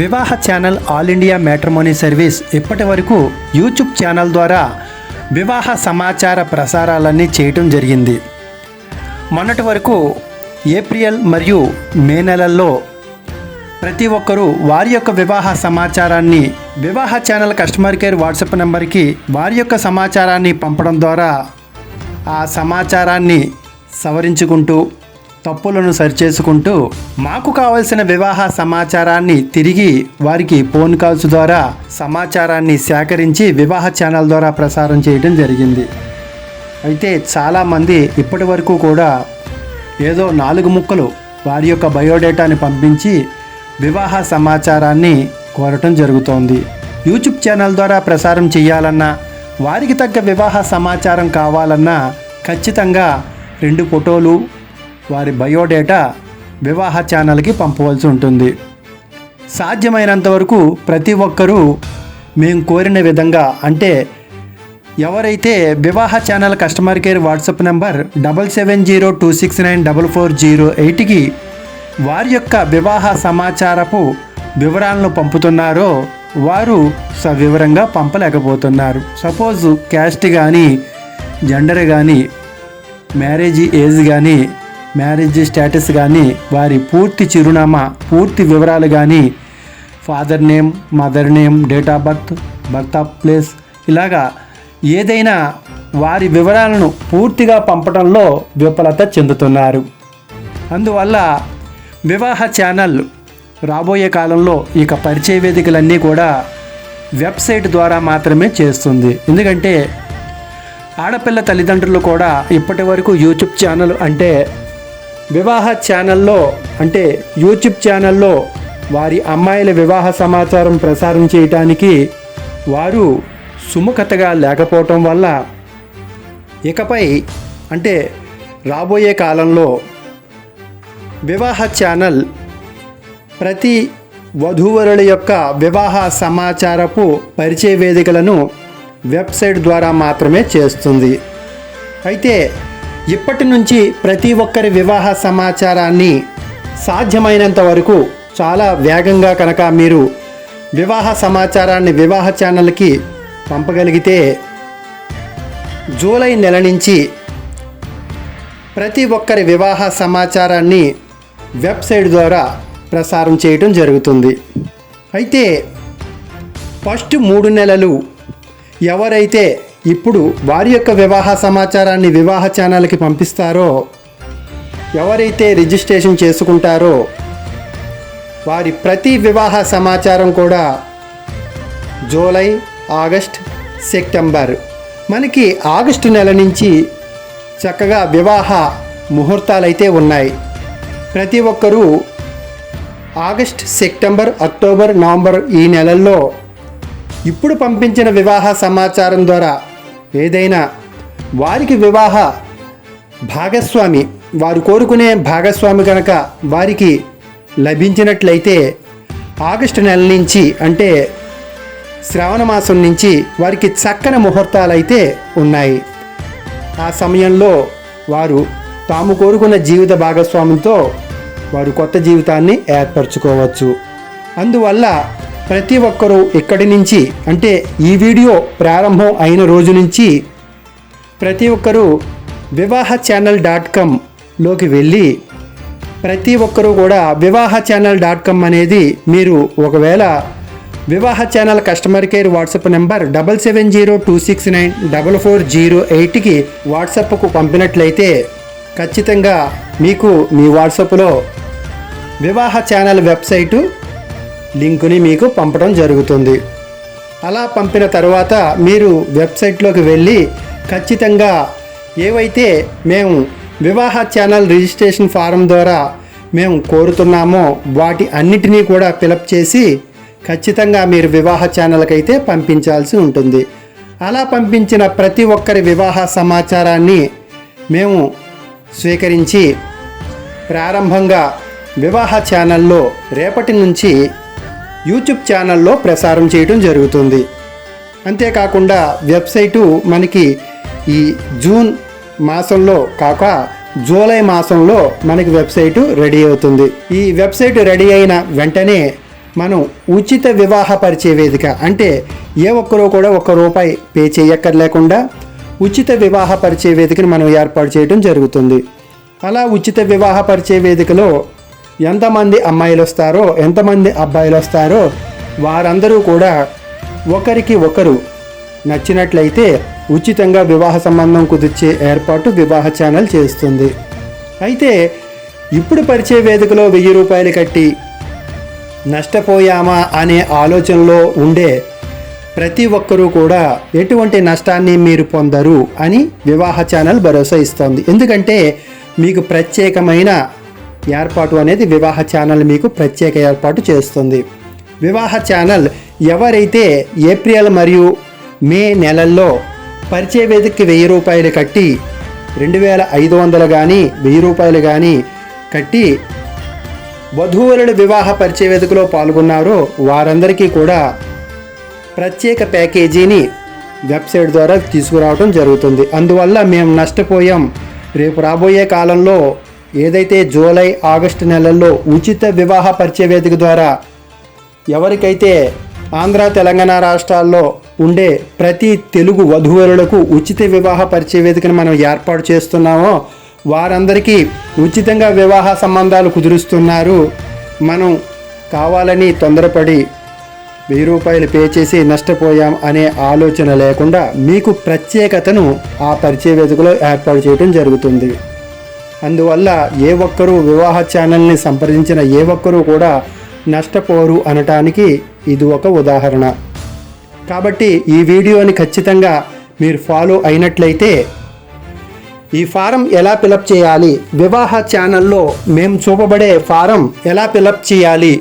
Vivaha channel all India matrimony service ఇప్పటి వరకు YouTube channel ద్వారా వివాహ సమాచార ప్రసారాలన్నీ చేయటం జరిగింది. మొన్నటి వరకు ఏప్రిల్ మరియు మే నెలల్లో ప్రతి ఒక్కరూ వారి యొక్క వివాహ సమాచారాన్ని వివాహ ఛానల్ కస్టమర్ కేర్ వాట్సాప్ నెంబర్కి వారి యొక్క సమాచారాన్ని పంపడం ద్వారా ఆ సమాచారాన్ని సవరించుకుంటూ తప్పులను సరిచేసుకుంటూ మాకు కావలసిన వివాహ సమాచారాన్ని తిరిగి వారికి ఫోన్ కాల్స్ ద్వారా సమాచారాన్ని సేకరించి వివాహ ఛానల్ ద్వారా ప్రసారం చేయడం జరిగింది. అయితే చాలామంది ఇప్పటి వరకు కూడా ఏదో నాలుగు ముక్కలు వారి యొక్క బయోడేటాని పంపించి వివాహ సమాచారాన్ని కోరటం జరుగుతోంది. యూట్యూబ్ ఛానల్ ద్వారా ప్రసారం చేయాలన్నా వారికి తగ్గ వివాహ సమాచారం కావాలన్నా ఖచ్చితంగా రెండు ఫోటోలు వారి బయోడేటా వివాహ ఛానల్కి పంపవలసి ఉంటుంది. సాధ్యమైనంత వరకు ప్రతి ఒక్కరూ మేము కోరిన విధంగా అంటే ఎవరైతే Vivaha channel customer care WhatsApp number double seven zero two six nine double four zero ఎయిట్కి వారి యొక్క వివాహ సమాచారపు వివరాలను పంపుతున్నారో వారు సవివరంగా పంపలేకపోతున్నారు. సపోజ్ క్యాస్ట్ కానీ జెండర్ కానీ మ్యారేజ్ ఏజ్ కానీ మ్యారేజ్ స్టేటస్ కానీ వారి పూర్తి చిరునామా పూర్తి వివరాలు కానీ father name mother name date of birth birth of place ఇలాగా ఏదైనా వారి వివరాలను పూర్తిగా పంపడంలో విఫలత చెందుతున్నారు. అందువల్ల వివాహ ఛానల్ రాబోయే కాలంలో ఇక పరిచయ వేదికలన్నీ కూడా వెబ్సైట్ ద్వారా మాత్రమే చేస్తుంది. ఎందుకంటే ఆడపిల్ల తల్లిదండ్రులు కూడా ఇప్పటి వరకు యూట్యూబ్ ఛానల్ అంటే వివాహ ఛానల్లో అంటే యూట్యూబ్ ఛానల్లో వారి అమ్మాయిల వివాహ సమాచారం ప్రసారం చేయటానికి వారు సుముఖతగా లేకపోవటం వల్ల ఇకపై అంటే రాబోయే కాలంలో వివాహ ఛానల్ ప్రతి వధూవరుల యొక్క వివాహ సమాచారపు పరిచయ వేదికలను వెబ్సైట్ ద్వారా మాత్రమే చేస్తుంది. అయితే ఇప్పటి నుంచి ప్రతి ఒక్కరి వివాహ సమాచారాన్ని సాధ్యమైనంత వరకు చాలా వేగంగా కనుక మీరు వివాహ సమాచారాన్ని వివాహ ఛానల్కి పంపగలిగితే జూలై నెల నుంచి ప్రతి ఒక్కరి వివాహ సమాచారాన్ని వెబ్సైట్ ద్వారా ప్రసారం చేయటం జరుగుతుంది. అయితే ఫస్ట్ మూడు నెలలు ఎవరైతే ఇప్పుడు వారి యొక్క వివాహ సమాచారాన్ని వివాహ ఛానల్కి పంపిస్తారో ఎవరైతే రిజిస్ట్రేషన్ చేసుకుంటారో వారి ప్రతి వివాహ సమాచారం కూడా జూలై ఆగస్ట్ సెప్టెంబర్. మనకి ఆగస్టు నెల నుంచి చక్కగా వివాహ ముహూర్తాలైతే ఉన్నాయి. ప్రతి ఒక్కరూ ఆగస్ట్ సెప్టెంబర్ అక్టోబర్ నవంబర్ ఈ నెలల్లో ఇప్పుడు పంపించిన వివాహ సమాచారం ద్వారా ఏదైనా వారికి వివాహ భాగస్వామి వారు కోరుకునే భాగస్వామి కనుక వారికి లభించినట్లయితే ఆగస్టు నెల నుంచి అంటే శ్రావణ మాసం నుంచి వారికి చక్కని ముహూర్తాలు అయితే ఉన్నాయి. ఆ సమయంలో వారు తాము కోరుకున్న జీవిత భాగస్వామితో వారు కొత్త జీవితాన్ని ఏర్పరచుకోవచ్చు. అందువల్ల ప్రతి ఒక్కరూ ఇక్కడి నుంచి అంటే ఈ వీడియో ప్రారంభం అయిన రోజు నుంచి ప్రతి ఒక్కరూ వివాహ ఛానల్ డాట్ కామ్లోకి వెళ్ళి ప్రతి ఒక్కరూ కూడా వివాహ ఛానల్ డాట్ కామ్ అనేది మీరు ఒకవేళ Vivaha channel customer care WhatsApp number double seven zero two six nine double four zero ఎయిట్కి వాట్సాప్కు పంపినట్లయితే ఖచ్చితంగా మీకు మీ వాట్సాప్లో వివాహ ఛానల్ వెబ్సైటు లింకుని మీకు పంపడం జరుగుతుంది. అలా పంపిన తర్వాత మీరు వెబ్సైట్లోకి వెళ్ళి ఖచ్చితంగా ఏవైతే మేము వివాహ ఛానల్ రిజిస్ట్రేషన్ ఫారం ద్వారా మేము కోరుతున్నామో వాటి అన్నిటినీ కూడా ఫిలప్ చేసి ఖచ్చితంగా మీరు వివాహ ఛానల్కి అయితే పంపించాల్సి ఉంటుంది. అలా పంపించిన ప్రతి ఒక్కరి వివాహ సమాచారాన్ని మేము స్వీకరించి ప్రారంభంగా వివాహ ఛానల్లో రేపటి నుంచి యూట్యూబ్ ఛానల్లో ప్రసారం చేయడం జరుగుతుంది. అంతేకాకుండా వెబ్సైటు మనకి ఈ జూన్ మాసంలో కాక జూలై మాసంలో మనకి వెబ్సైటు రెడీ అవుతుంది. ఈ వెబ్సైట్ రెడీ అయిన వెంటనే మనం ఉచిత వివాహ పరిచయ వేదిక అంటే ఏ ఒక్కరూ కూడా ఒక్క రూపాయి పే చేయక్కర్లేకుండా ఉచిత వివాహ పరిచయ వేదికను మనం ఏర్పాటు చేయడం జరుగుతుంది. అలా ఉచిత వివాహ పరిచయ వేదికలో ఎంతమంది అమ్మాయిలు వస్తారో ఎంతమంది అబ్బాయిలు వస్తారో వారందరూ కూడా ఒకరికి ఒకరు నచ్చినట్లయితే ఉచితంగా వివాహ సంబంధం కుదిర్చే ఏర్పాటు వివాహ ఛానల్ చేస్తుంది. అయితే ఇప్పుడు పరిచయ వేదికలో వెయ్యి రూపాయలు కట్టి నష్టపోయామా అనే ఆలోచనలో ఉండే ప్రతి ఒక్కరూ కూడా ఎటువంటి నష్టాన్ని మీరు పొందరు అని వివాహ ఛానల్ భరోసా ఇస్తోంది. ఎందుకంటే మీకు ప్రత్యేకమైన ఏర్పాటు అనేది వివాహ ఛానల్ మీకు ప్రత్యేక ఏర్పాటు చేస్తుంది. వివాహ ఛానల్ ఎవరైతే ఏప్రిల్ మరియు మే నెలల్లో పరిచయ వేదికకి వెయ్యి రూపాయలు కట్టి రెండు వేల ఐదు వందలు కానీ వెయ్యి రూపాయలు కానీ కట్టి వధూవరుల వివాహ పరిచయ వేదికలో పాల్గొన్నారో వారందరికీ కూడా ప్రత్యేక ప్యాకేజీని వెబ్సైట్ ద్వారా తీసుకురావడం జరుగుతుంది. అందువల్ల మేము నష్టపోయాం. రేపు రాబోయే కాలంలో ఏదైతే జూలై ఆగస్టు నెలల్లో ఉచిత వివాహ పరిచయ వేదిక ద్వారా ఎవరికైతే ఆంధ్ర తెలంగాణ రాష్ట్రాల్లో ఉండే ప్రతి తెలుగు వధూవరులకు ఉచిత వివాహ పరిచయ వేదికను మనం ఏర్పాటు చేస్తున్నామో వారందరికీ ఉచితంగా వివాహ సంబంధాలు కుదురుస్తున్నారు. మనం కావాలని తొందరపడి వెయ్యి రూపాయలు పే చేసి నష్టపోయాం అనే ఆలోచన లేకుండా మీకు ప్రత్యేకతను ఆ పరిచయ వేదికలో ఏర్పాటు చేయడం జరుగుతుంది. అందువల్ల ఏ ఒక్కరూ వివాహ ఛానల్ని సంప్రదించిన ఏ ఒక్కరూ కూడా నష్టపోరు అనటానికి ఇది ఒక ఉదాహరణ. కాబట్టి ఈ వీడియోని ఖచ్చితంగా మీరు ఫాలో అయినట్లయితే ఈ ఫారం ఎలా ఫిలప్ చేయాలి? వివాహ ఛానల్లో మేము చూపబడే ఫారం ఎలా ఫిలప్ చేయాలి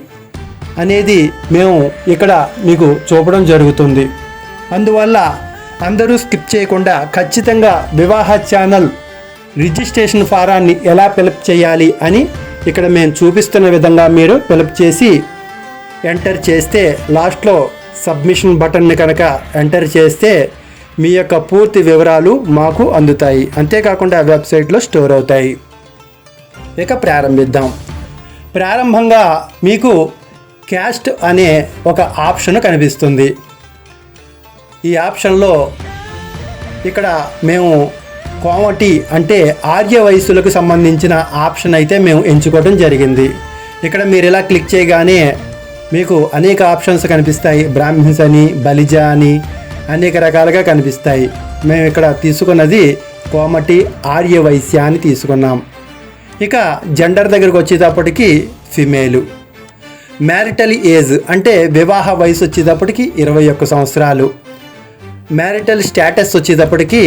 అనేది మేము ఇక్కడ మీకు చూపడం జరుగుతుంది. అందువల్ల అందరూ స్కిప్ చేయకుండా ఖచ్చితంగా వివాహ ఛానల్ రిజిస్ట్రేషన్ ఫారాన్ని ఎలా ఫిలప్ చేయాలి అని ఇక్కడ మేము చూపిస్తున్న విధంగా మీరు ఫిలప్ చేసి ఎంటర్ చేస్తే లాస్ట్లో సబ్మిషన్ బటన్ని కనుక ఎంటర్ చేస్తే మీ యొక్క పూర్తి వివరాలు మాకు అందుతాయి. అంతేకాకుండా వెబ్సైట్లో స్టోర్ అవుతాయి. ఇక ప్రారంభిద్దాం. ప్రారంభంగా మీకు క్యాస్ట్ అనే ఒక ఆప్షన్ కనిపిస్తుంది. ఈ ఆప్షన్లో ఇక్కడ మేము కోమటి అంటే ఆర్య వయస్సులకు సంబంధించిన ఆప్షన్ అయితే మేము ఎంచుకోవడం జరిగింది. ఇక్కడ మీరు ఇలా క్లిక్ చేయగానే మీకు అనేక ఆప్షన్స్ కనిపిస్తాయి. బ్రాహ్మిన్స్ అని బలిజ అని అనేక రకాలుగా కనిపిస్తాయి. మేము ఇక్కడ తీసుకున్నది కోమటి ఆర్య వైశ్య అని తీసుకున్నాం. ఇక జెండర్ దగ్గరకు వచ్చేటప్పటికి ఫిమేలు మ్యారిటల్ ఏజ్ అంటే వివాహ వయసు వచ్చేటప్పటికి ఇరవై ఒక్క సంవత్సరాలు. మ్యారిటల్ స్టేటస్ వచ్చేటప్పటికి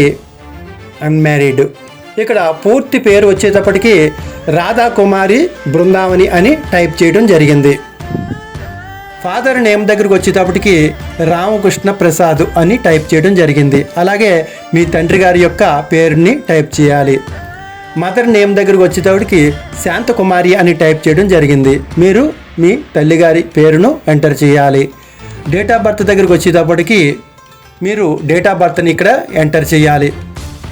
అన్మ్యారీడ్ ఇక్కడ పూర్తి పేరు వచ్చేటప్పటికి రాధాకుమారి బృందావని అని టైప్ చేయడం జరిగింది. ఫాదర్ నేమ్ దగ్గరకు వచ్చేటప్పటికి రామకృష్ణ ప్రసాద్ అని టైప్ చేయడం జరిగింది. అలాగే మీ తండ్రి గారి యొక్క పేరుని టైప్ చేయాలి. మదర్ నేమ్ దగ్గరకు వచ్చేటప్పటికి శాంతకుమారి అని టైప్ చేయడం జరిగింది. మీరు మీ తల్లిగారి పేరును ఎంటర్ చేయాలి. డేట్ ఆఫ్ బర్త్ దగ్గరకు వచ్చేటప్పటికి మీరు డేట్ ఆఫ్ బర్త్ని ఇక్కడ ఎంటర్ చేయాలి.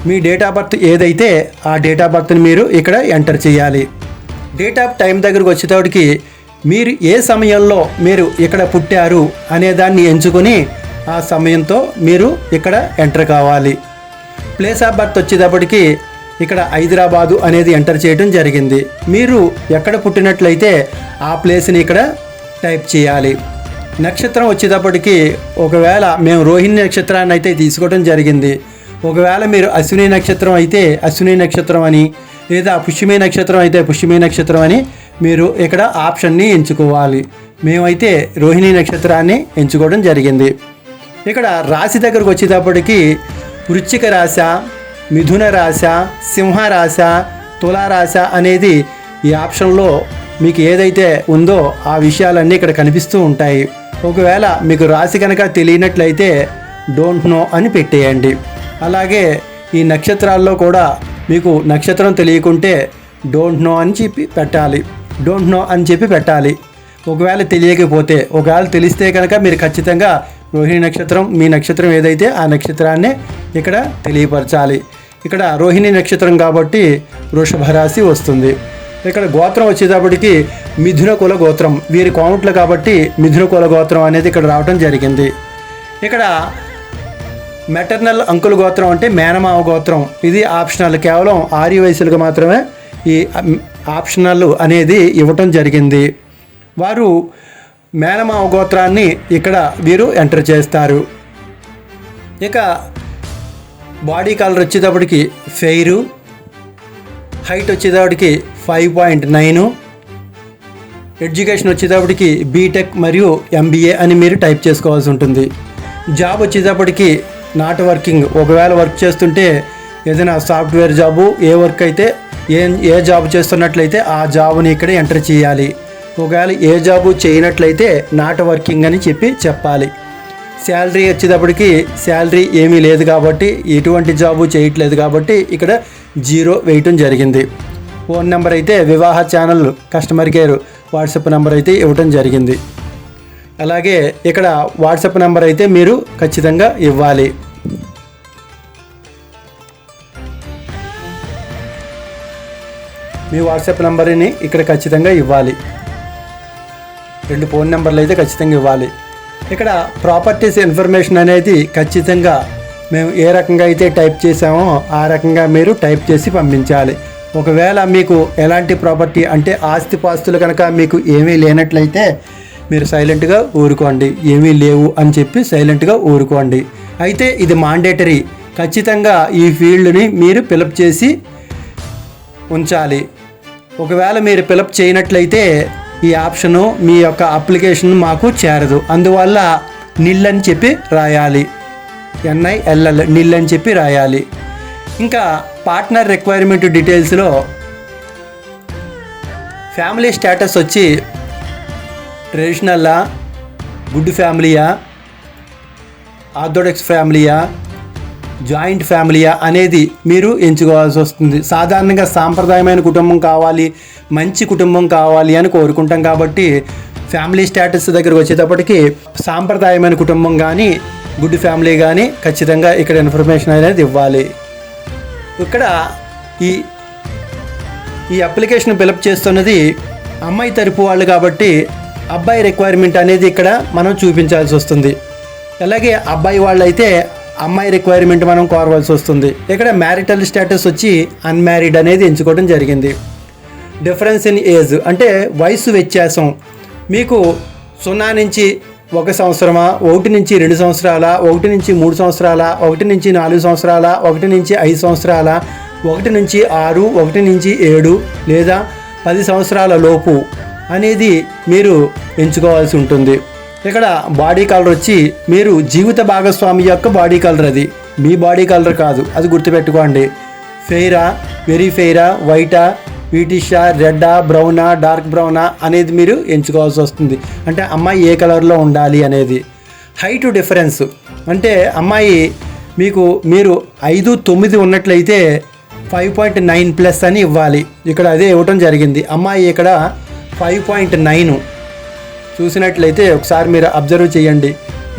మీ డేట్ ఆఫ్ బర్త్ ఏదైతే ఆ డేట్ ఆఫ్ బర్త్ని మీరు ఇక్కడ ఎంటర్ చేయాలి. డేట్ ఆఫ్ టైం దగ్గరకు వచ్చేటప్పటికి మీరు ఏ సమయంలో మీరు ఇక్కడ పుట్టారు అనే దాన్ని ఎంచుకొని ఆ సమయంతో మీరు ఇక్కడ ఎంటర్ కావాలి. ప్లేస్ ఆఫ్ బర్త్ వచ్చేటప్పటికి ఇక్కడ హైదరాబాదు అనేది ఎంటర్ చేయడం జరిగింది. మీరు ఎక్కడ పుట్టినట్లయితే ఆ ప్లేస్ని ఇక్కడ టైప్ చేయాలి. నక్షత్రం వచ్చేటప్పటికి ఒకవేళ మేము రోహిణి నక్షత్రాన్ని అయితే తీసుకోవడం జరిగింది. ఒకవేళ మీరు అశ్విని నక్షత్రం అయితే అశ్విని నక్షత్రం అని లేదా పుష్యమే నక్షత్రం అయితే పుష్యమే నక్షత్రం అని మీరు ఇక్కడ ఆప్షన్ని ఎంచుకోవాలి. మేమైతే రోహిణి నక్షత్రాన్ని ఎంచుకోవడం జరిగింది. ఇక్కడ రాశి దగ్గరకు వచ్చేటప్పటికి వృశ్చిక రాశ మిథున రాశ సింహరాశ తులారాశ అనేది ఈ ఆప్షన్లో మీకు ఏదైతే ఉందో ఆ విషయాలన్నీ ఇక్కడ కనిపిస్తూ ఉంటాయి. ఒకవేళ మీకు రాశి కనుక తెలియనట్లయితే డోంట్ నో అని పెట్టేయండి. అలాగే ఈ నక్షత్రాల్లో కూడా మీకు నక్షత్రం తెలియకుంటే డోంట్ నో అని చెప్పి పెట్టాలి. డోంట్ నో అని చెప్పి పెట్టాలి. ఒకవేళ తెలియకపోతే ఒకవేళ తెలిస్తే కనుక మీరు ఖచ్చితంగా రోహిణి నక్షత్రం మీ నక్షత్రం ఏదైతే ఆ నక్షత్రాన్ని ఇక్కడ తెలియపరచాలి. ఇక్కడ రోహిణి నక్షత్రం కాబట్టి వృషభ రాశి వస్తుంది. ఇక్కడ గోత్రం వచ్చేటప్పటికి మిథున కుల గోత్రం. వీరి కౌంట్లు కాబట్టి మిథున కుల గోత్రం అనేది ఇక్కడ రావడం జరిగింది. ఇక్కడ మెటర్నల్ అంకుల గోత్రం అంటే మేనమావ గోత్రం. ఇది ఆప్షనల్. కేవలం ఆర్య వయసులకు మాత్రమే ఈ ఆప్షనల్ అనేది ఇవ్వటం జరిగింది. వారు మేనమావ గోత్రాన్ని ఇక్కడ వీరు ఎంటర్ చేస్తారు. ఇక బాడీ కలర్ వచ్చేటప్పటికి ఫెయిరు. హైట్ వచ్చేటప్పటికి ఫైవ్ పాయింట్ నైను. ఎడ్యుకేషన్ వచ్చేటప్పటికి బీటెక్ మరియు ఎంబీఏ అని మీరు టైప్ చేసుకోవాల్సి ఉంటుంది. జాబ్ వచ్చేటప్పటికి నాట్ వర్కింగ్. ఒకవేళ వర్క్ చేస్తుంటే ఏదైనా సాఫ్ట్వేర్ జాబు ఏ వర్క్ అయితే ఏ ఏ జాబ్ చేస్తున్నట్లయితే ఆ జాబ్ని ఇక్కడ ఎంటర్ చేయాలి. ఒకవేళ ఏ జాబు చేయనట్లయితే నాట్ వర్కింగ్ అని చెప్పి చెప్పాలి. శాలరీ వచ్చేటప్పటికి శాలరీ ఏమీ లేదు కాబట్టి ఎటువంటి జాబు చేయట్లేదు కాబట్టి ఇక్కడ జీరో వేయటం జరిగింది. ఫోన్ నెంబర్ అయితే Vivaha channel customer care WhatsApp number అయితే ఇవ్వటం జరిగింది. అలాగే ఇక్కడ వాట్సాప్ నెంబర్ అయితే మీరు ఖచ్చితంగా ఇవ్వాలి. మీ వాట్సాప్ నెంబర్ని ఇక్కడ ఖచ్చితంగా ఇవ్వాలి. రెండు ఫోన్ నెంబర్లు అయితే ఖచ్చితంగా ఇవ్వాలి. ఇక్కడ ప్రాపర్టీస్ ఇన్ఫర్మేషన్ అనేది ఖచ్చితంగా మేము ఏ రకంగా అయితే టైప్ చేసామో ఆ రకంగా మీరు టైప్ చేసి పంపించాలి. ఒకవేళ మీకు ఎలాంటి ప్రాపర్టీ అంటే ఆస్తి పాస్తులు కనుక మీకు ఏమీ లేనట్లయితే మీరు సైలెంట్గా ఊరుకోండి. ఏమీ లేవు అని చెప్పి సైలెంట్గా ఊరుకోండి. అయితే ఇది మాండేటరీ. ఖచ్చితంగా ఈ ఫీల్డ్ని మీరు ఫిలప్ చేసి ఉంచాలి. ఒకవేళ మీరు ఫిలప్ చేయనట్లయితే ఈ ఆప్షను మీ యొక్క అప్లికేషన్ మాకు చేరదు. అందువల్ల నిల్ అని చెప్పి రాయాలి. ఎన్ఐఎల్ఎల్ నిల్ అని చెప్పి రాయాలి. ఇంకా పార్ట్నర్ రిక్వైర్మెంట్ డీటెయిల్స్లో ఫ్యామిలీ స్టేటస్ వచ్చి ట్రెడిషనల్లా గుడ్ ఫ్యామిలీయా ఆర్థోడాక్స్ ఫ్యామిలీయా జాయింట్ ఫ్యామిలీయా అనేది మీరు ఎంచుకోవాల్సి వస్తుంది. సాధారణంగా సాంప్రదాయమైన కుటుంబం కావాలి మంచి కుటుంబం కావాలి అని కోరుకుంటాం కాబట్టి ఫ్యామిలీ స్టేటస్ దగ్గరకు వచ్చేటప్పటికి సాంప్రదాయమైన కుటుంబం కానీ గుడ్ ఫ్యామిలీ కానీ ఖచ్చితంగా ఇక్కడ ఇన్ఫర్మేషన్ అనేది ఇవ్వాలి. ఇక్కడ ఈ ఈ అప్లికేషన్ ఫిలప్ చేస్తున్నది అమ్మాయి తరపు వాళ్ళు కాబట్టి అబ్బాయి రిక్వైర్మెంట్ అనేది ఇక్కడ మనం చూపించాల్సి వస్తుంది. అలాగే అబ్బాయి వాళ్ళు అయితే అమ్మాయి రిక్వైర్మెంట్ మనం కోరవలసి వస్తుంది. ఇక్కడ మ్యారిటల్ స్టేటస్ వచ్చి అన్మ్యారీడ్ అనేది ఎంచుకోవడం జరిగింది. డిఫరెన్స్ ఇన్ ఏజ్ అంటే వయసు వ్యత్యాసం. మీకు సున్నా నుంచి ఒక సంవత్సరమా ఒకటి నుంచి రెండు సంవత్సరాల ఒకటి నుంచి మూడు సంవత్సరాల ఒకటి నుంచి నాలుగు సంవత్సరాల ఒకటి నుంచి ఐదు సంవత్సరాల ఒకటి నుంచి ఆరు ఒకటి నుంచి ఏడు లేదా పది సంవత్సరాల లోపు అనేది మీరు ఎంచుకోవాల్సి ఉంటుంది. ఇక్కడ బాడీ కలర్ వచ్చి మీరు జీవిత భాగస్వామి యొక్క బాడీ కలర్ అది. మీ బాడీ కలర్ కాదు. అది గుర్తుపెట్టుకోండి. ఫెయిరా వెరీ ఫెయిరా వైటా వీటిషా రెడ్డా బ్రౌనా డార్క్ బ్రౌనా అనేది మీరు ఎంచుకోవాల్సి వస్తుంది. అంటే అమ్మాయి ఏ కలర్లో ఉండాలి అనేది. హైట్ డిఫరెన్స్ అంటే అమ్మాయి మీకు మీరు ఐదు తొమ్మిది ఉన్నట్లయితే ఫైవ్ పాయింట్ నైన్ ప్లస్ అని ఇవ్వాలి. ఇక్కడ అదే ఇవ్వటం జరిగింది. అమ్మాయి ఇక్కడ ఫైవ్ పాయింట్ నైన్ చూసినట్లయితే ఒకసారి మీరు అబ్జర్వ్ చేయండి.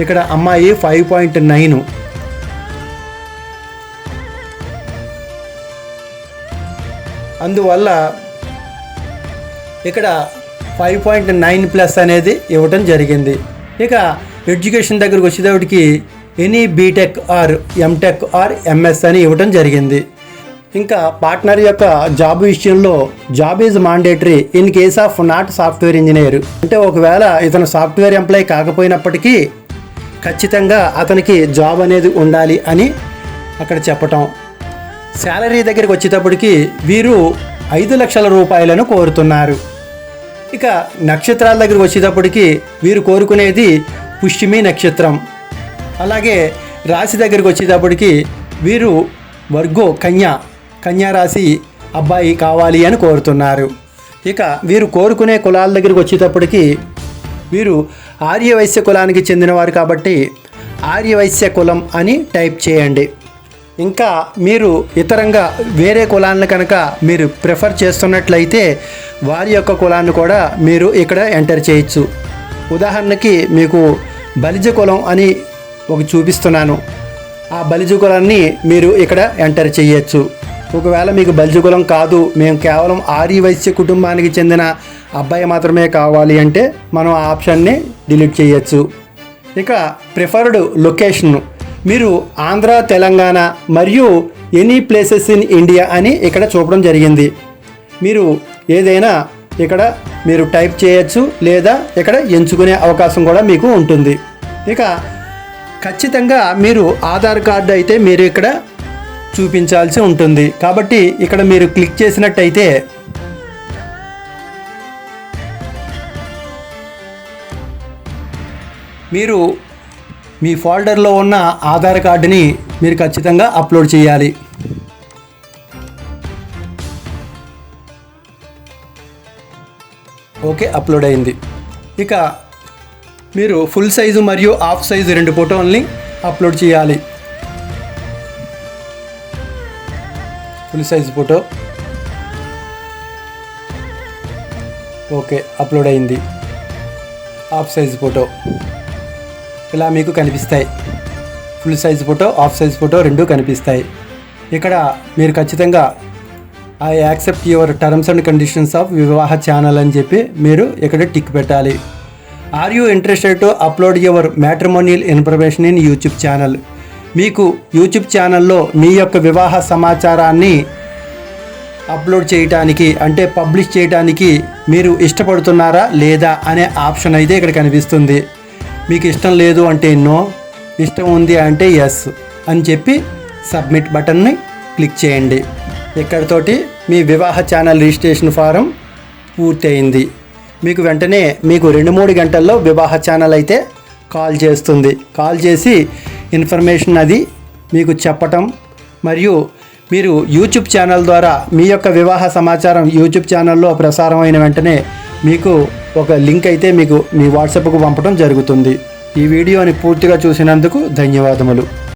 ఇక్కడ అమ్మాయి ఫైవ్ పాయింట్ నైన్ అందువల్ల ఇక్కడ ఫైవ్ పాయింట్ నైన్ ప్లస్ అనేది ఇవ్వటం జరిగింది. ఇక ఎడ్యుకేషన్ దగ్గరకు వచ్చేటప్పటికి any BTech or MTech or MS అని ఇవ్వటం జరిగింది. ఇంకా పార్ట్నర్ యొక్క జాబ్ విషయంలో job is mandatory in case of not software engineer అంటే ఒకవేళ ఇతను సాఫ్ట్వేర్ ఎంప్లాయ్ కాకపోయినప్పటికీ ఖచ్చితంగా అతనికి జాబ్ అనేది ఉండాలి అని అక్కడ చెప్పటం. శాలరీ దగ్గరికి వచ్చేటప్పటికి వీరు ఐదు లక్షల రూపాయలను కోరుతున్నారు. ఇక నక్షత్రాల దగ్గరికి వచ్చేటప్పటికి వీరు కోరుకునేది పుష్యమి నక్షత్రం. అలాగే రాశి దగ్గరికి వచ్చేటప్పటికి వీరు వర్గో కన్యా. కన్యారాశి అబ్బాయి కావాలి అని కోరుతున్నారు. ఇక వీరు కోరుకునే కులాల దగ్గరికి వచ్చేటప్పటికి వీరు ఆర్యవైశ్య కులానికి చెందినవారు కాబట్టి ఆర్యవైశ్య కులం అని టైప్ చేయండి. ఇంకా మీరు ఇతరంగా వేరే కులాలను కనుక మీరు ప్రిఫర్ చేస్తున్నట్లయితే వారి యొక్క కులాన్ని కూడా మీరు ఇక్కడ ఎంటర్ చేయొచ్చు. ఉదాహరణకి మీకు బలిజ కులం అని ఒక చూపిస్తున్నాను. ఆ బలిజ కులాన్ని మీరు ఇక్కడ ఎంటర్ చేయొచ్చు. ఒకవేళ మీకు బల్జుకులం కాదు మేము కేవలం ఆర్య వైశ్య కుటుంబానికి చెందిన అబ్బాయి మాత్రమే కావాలి అంటే మనం ఆ ఆప్షన్ని డిలీట్ చేయొచ్చు. ఇక ప్రిఫర్డ్ లొకేషన్. మీరు ఆంధ్ర తెలంగాణ మరియు ఎనీ ప్లేసెస్ ఇన్ ఇండియా అని ఇక్కడ చూపడం జరిగింది. మీరు ఏదైనా ఇక్కడ మీరు టైప్ చేయొచ్చు లేదా ఇక్కడ ఎంచుకునే అవకాశం కూడా మీకు ఉంటుంది. ఇక ఖచ్చితంగా మీరు ఆధార్ కార్డు అయితే మీరు ఇక్కడ చూపించాల్సి ఉంటుంది. కాబట్టి ఇక్కడ మీరు క్లిక్ చేసినట్టయితే మీరు మీ ఫోల్డర్లో ఉన్న ఆధార్ కార్డుని మీరు ఖచ్చితంగా అప్లోడ్ చేయాలి. ఓకే అప్లోడ్ అయింది. ఇక మీరు ఫుల్ సైజు మరియు హాఫ్ సైజు రెండు ఫోటోల్ని అప్లోడ్ చేయాలి. Full size photo. Okay upload అయింది. Half size photo. ఇలా మీకు కనిపిస్తాయి. Full size photo half size photo రెండు కనిపిస్తాయి. ఇక్కడ మీరు ఖచ్చితంగా I accept your terms and conditions of Vivaha channel అని చెప్పి మీరు ఇక్కడ టిక్ పెట్టాలి. Are you interested to upload your matrimonial information in YouTube channel? మీకు యూట్యూబ్ ఛానల్లో మీ యొక్క వివాహ సమాచారాన్ని అప్లోడ్ చేయటానికి అంటే పబ్లిష్ చేయటానికి మీరు ఇష్టపడుతున్నారా లేదా అనే ఆప్షన్ అయితే ఇక్కడ కనిపిస్తుంది. మీకు ఇష్టం లేదు అంటే నో ఇష్టం ఉంది అంటే ఎస్ అని చెప్పి సబ్మిట్ బటన్ని క్లిక్ చేయండి. ఇక్కడతోటి మీ వివాహ ఛానల్ రిజిస్ట్రేషన్ ఫారం పూర్తయింది. మీకు వెంటనే మీకు రెండు మూడు గంటల్లో వివాహ ఛానల్ అయితే కాల్ చేస్తుంది. కాల్ చేసి ఇన్ఫర్మేషన్ అది మీకు చెప్పటం. మరియు మీరు యూట్యూబ్ ఛానల్ ద్వారా మీ యొక్క వివాహ సమాచారం యూట్యూబ్ ఛానల్లో ప్రసారం అయిన వెంటనే మీకు ఒక లింక్ అయితే మీకు మీ వాట్సాప్కు పంపడం జరుగుతుంది. ఈ వీడియోని పూర్తిగా చూసినందుకు ధన్యవాదములు.